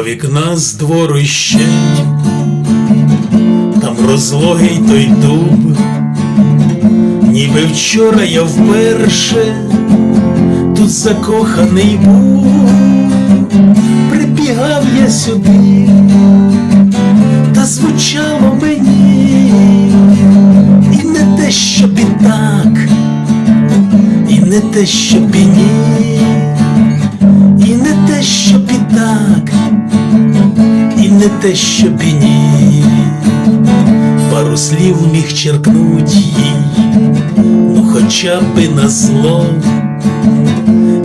вікна з двору там розлогий той дуб, ніби вчора я вперше тут закоханий був, прибігав я сюди, та звучало мені, і не те, і так, і не те, щоб і те, щоб і пару слів міг черкнуть їй, ну хоча б і на зло,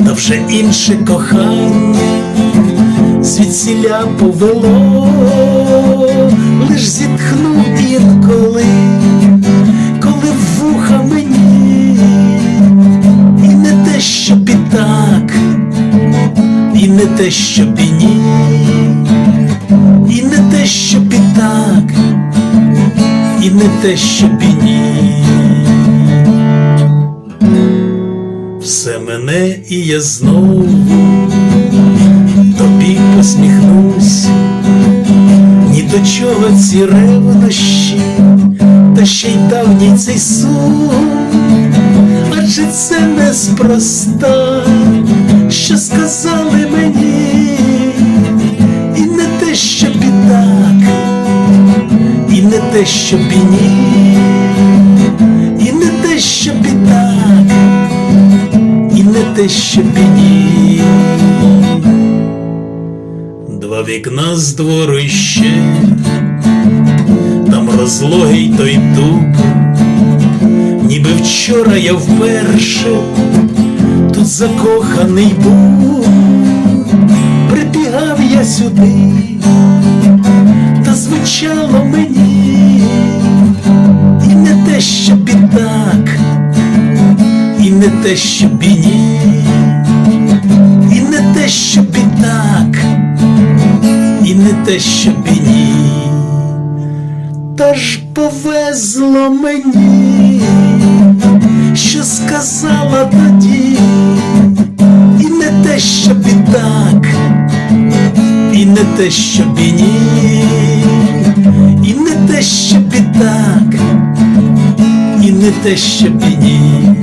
та вже інше кохання звідсіля повело, лиш зітхнув інколи, коли вуха мені, і не те, щоб і так і не те, щоб і і не те, щоб і ні. Все мене і я знову. Тобі посміхнусь, ні до чого ці ревнощі, та ще й давній цей сум, адже це неспроста що сказали мені, те, щоб і ні, і не те, і так, і не те, щоб і ні. Два вікна з двору ще, там розлогий той дуб, ніби вчора я вперше тут закоханий був, прибігав я сюди, та звучало мені, не те, щоб і ні, і не те, щоб і так, і не те, щоб і ні. Та ж повезло мені, що сказала тоді, і не те, щоб і так, і не те, щоб і ні, і не те, щоб і не те, щоб і ні.